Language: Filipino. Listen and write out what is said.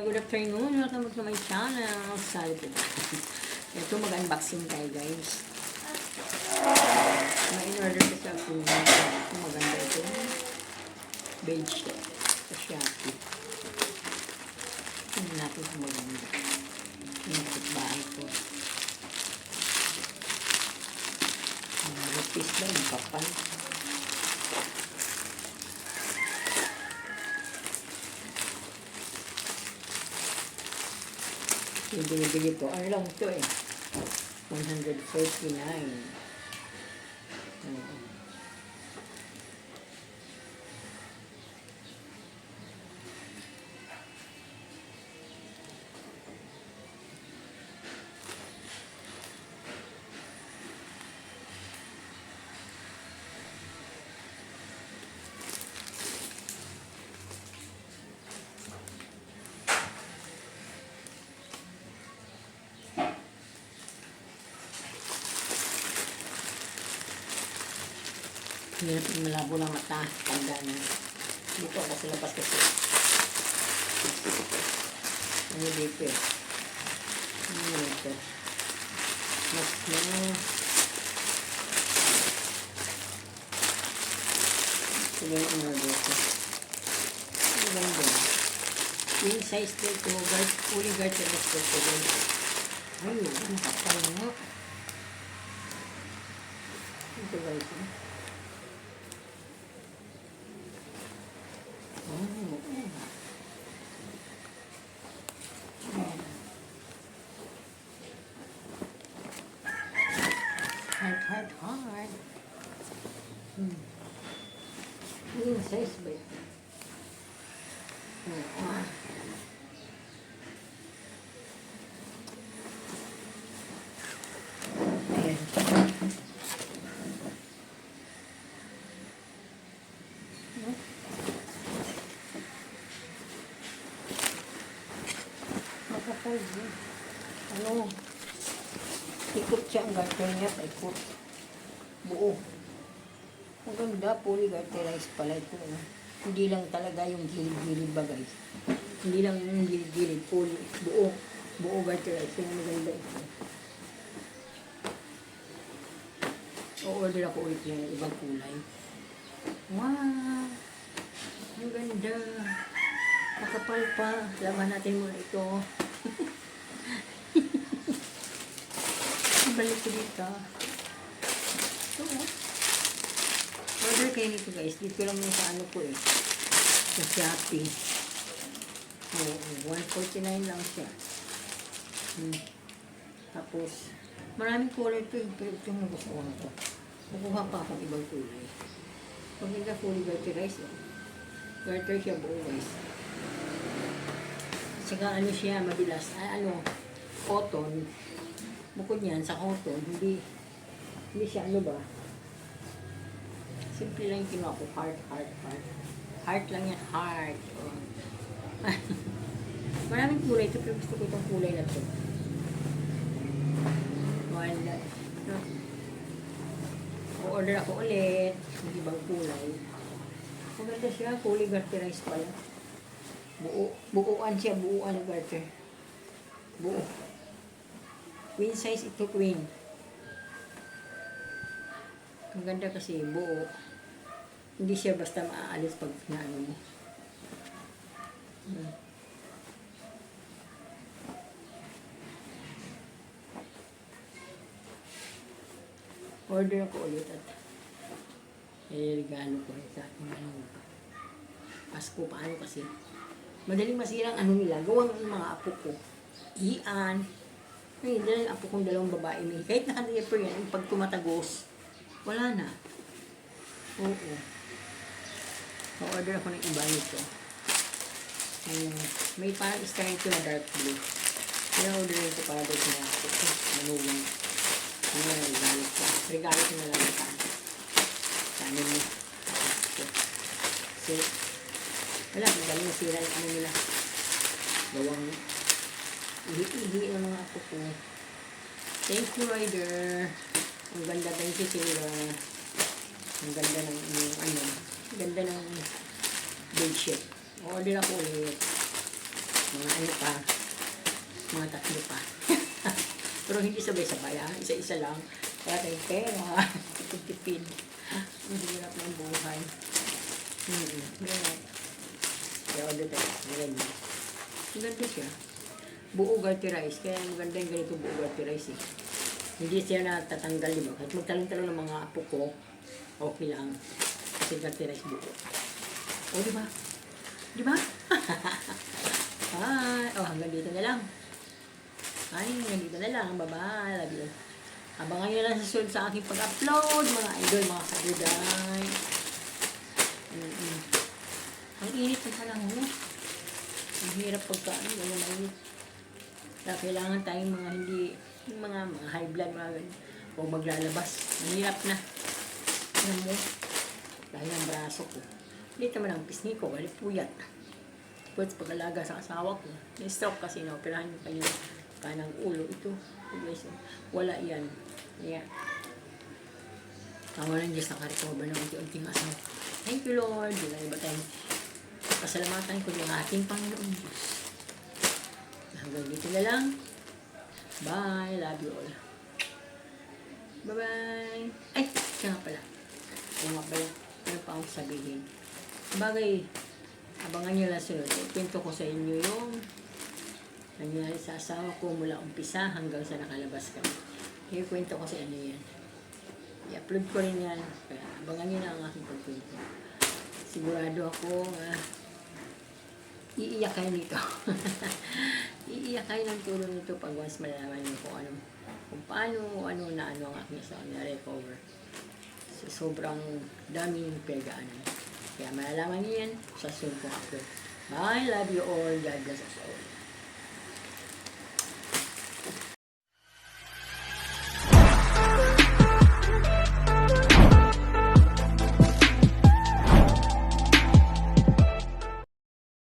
Good afternoon, welcome to my channel. Sorry po. Ito mag-unboxing tayo guys. May in-order ko sa Puma. Ito maganda ito. Beige. Sa Shopee. Tingnan natin kung maganda. Yung bahay ko. Ang rupis ba yung kapal? Yung binibili ko, ano lang ito eh. 149. Hirap yung malabo ng mata. Tanda na. Dito ako sa labas kasi. Ano dito eh. Ano ito? Mas na. Sige yung ano dito. Ano ganda. Queen size dito. Guard, fully guard sa gusto ko. Ay, ang kapal nga. Ito guys. eh. Hard, hard, hard. Hmm. Yung size ba ito? Oo. ah. Ikot siya ang garter niya. Ikot. Buo. Ang ganda. Fully garterized pala ito. Hindi lang talaga yung gilid-gilid ba guys. Hindi lang yung gilid-gilid. Fully. Buo. Buo garterized. Kaya maganda ito. O-order ako ulit yung ibang kulay. Wow! Ang ganda. Makapal pa. Laman natin muna ito. Balik ko dito. Ito oh. Order kayo nito guys. Dito lang yung sa ano ko eh. Sa Shopee. Oh, 149 lang siya. Hmm. Tapos, maraming kulay ito. eh. Pero ito yung gusto ko na ito. Kukuha pa akong ibang kulay. Pag hindi fully garterized eh. Garter siya buo guys. Saka ano siya, madalas, ay, ano, cotton. Bukod niyan, sa cotton, hindi, hindi siya, ano ba, simple lang yung kinuha ko, heart, heart, heart. Heart lang yan, heart. Oh. Maraming kulay ito, pero gusto ko itong kulay na to. Wala. No? O-order ako ulit, ng ibang kulay. Maganda siya, fully garterized pala. Buo. Buuan siya, buuan ng garter. Buo. Queen size ito, queen. Ang ganda kasi, buo. Hindi siya basta maaalis pag naano mo. Hmm. Order ako ulit at eh, regalo ko sa ating ano, Pasko paano kasi. Madaling masirang ano nila, gawang ng mga apo ko. Ian. Ay, dahil apo kong dalawang babae may kahit naka-diaper yan, pag tumatagos, wala na. Oo. O-order ako ng iba nito. Ayun. May parang star ito na dark blue. Kaya order ito para daw sa mga apo ko. Manulang. Ano na regalo ko. Regalo ko na lang ito. Sana mo. Kasi, wala, magaling nasira yung ano nila. Ihi-ihi ng mga apo. Thank you, Rider. Ang ganda, thank you, Sarah. Ang ganda ng yung ano, ang ganda ng bedsheet. Order ako ulit. Mga ano pa, mga tatlo pa. Pero hindi sabay-sabay ha, isa-isa lang. Kaya tayong pera, tipid-tipid. Ang hirap ng buhay. Hmm, ganyan. Kaya order tayo, ganyan. Ang ganda siya. Buo garti rice, kaya maganda yung ganito buo garti rice eh. Hindi siya natatanggal, di ba? Kahit magtalong-talong ng mga apo ko, okay lang. Kasi garti rice buo. O, di ba? Di ba? Hi! Oh, hanggang dito na lang. Ay, hanggang dito na lang. Bye-bye. Love you. Abangan nyo lang sa sunod sa aking pag-upload, mga idol, mga kabuday. Mm-mm. Ang init na pala mo. Ang hirap pagka, ano, ganyan mainit. Kaya kailangan tayong mga hindi, mga, mga high blood, mga ganyan. Huwag maglalabas. Ang hirap na. Ano mo? Dahil ang braso ko. Dito naman ang pisngi ko, wali puyat. Pwede pag-alaga sa asawa ko. May stroke kasi na operahan yung kanyang kanang ulo. Ito, guys, wala yan. Yeah. Tawa ng Diyos nakarecover ng unti-unting asawa. Thank you, Lord. Wala iba tayong pasalamatan ko yung ating Panginoon Diyos. Hanggang dito na lang. Bye. Love you all. Bye-bye. Ay, siya nga pala. Siya nga pala. Ano pa akong sabihin? Bagay, abangan nyo lang sunod. Kwento ko sa inyo yung nangyari sa asawa ko mula umpisa hanggang sa nakalabas kami. Ikwento ko sa inyo yan. I-upload ko rin yan. Kaya abangan nyo na ang aking pagkwento. Sigurado ako, ah, iiyak kayo nito. iiyak kayo ng tulong nito pag once malalaman nyo kung ano, kung paano, ano na ano ang aking asawa na recover. So, sobrang dami yung pinagaanan. Kaya malalaman niyo yan sa sunod kong upload. Bye, love you all. God bless us all.